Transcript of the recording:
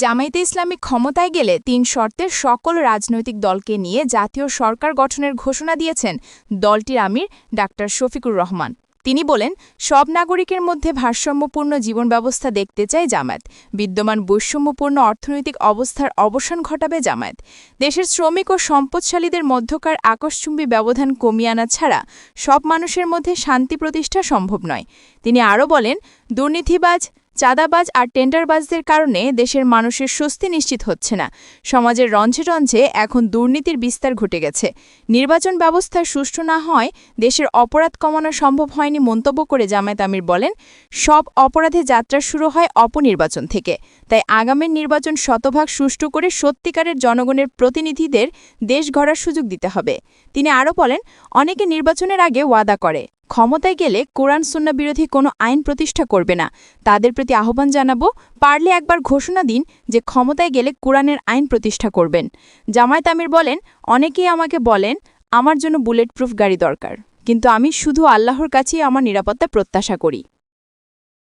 জামায়াতে ইসলামী ক্ষমতায় গেলে তিন শর্তের সকল রাজনৈতিক দলকে নিয়ে জাতীয় সরকার গঠনের ঘোষণা দিয়েছেন দলটির আমির ডা শফিকুর রহমান। তিনি বলেন, সব নাগরিকের মধ্যে ভারসাম্যপূর্ণ জীবন ব্যবস্থা দেখতে চায় জামায়াত। বিদ্যমান বৈষম্যপূর্ণ অর্থনৈতিক অবস্থার অবসান ঘটাবে জামায়াত। দেশের শ্রমিক ও সম্পদশালীদের মধ্যকার আকস্চুম্বী ব্যবধান কমিয়ে আনা ছাড়া সব মানুষের মধ্যে শান্তি প্রতিষ্ঠা সম্ভব নয়। তিনি আরও বলেন, দুর্নীতিবাজ চাঁদাবাজ আর টেন্ডারবাজদের কারণে দেশের মানুষের স্বস্তি নিশ্চিত হচ্ছে না। সমাজের রঞ্জে রঞ্জে এখন দুর্নীতির বিস্তার ঘটে গেছে। নির্বাচন ব্যবস্থা সুষ্ঠু না হয় দেশের অপরাধ কমানো সম্ভব হয়নি মন্তব্য করে জামায়াত আমির বলেন, সব অপরাধে যাত্রা শুরু হয় অপনির্বাচন থেকে। তাই আগামীর নির্বাচন শতভাগ সুষ্ঠু করে সত্যিকারের জনগণের প্রতিনিধিদের দেশ গড়ার সুযোগ দিতে হবে। তিনি আরও বলেন, অনেকে নির্বাচনের আগে ওয়াদা করে। ক্ষমতায় গেলে কোরআন, সুন্না বিরোধী কোনো আইন প্রতিষ্ঠা করবে না। তাদের প্রতি আহ্বান জানাব, পারলে একবার ঘোষণা দিন যে ক্ষমতায় গেলে কোরআনের আইন প্রতিষ্ঠা করবেন। জামায়াত আমির বলেন, অনেকেই আমাকে বলেন, আমার জন্য বুলেট প্রুফ গাড়ি দরকার। কিন্তু আমি শুধু আল্লাহর কাছেই আমার নিরাপত্তা প্রত্যাশা করি।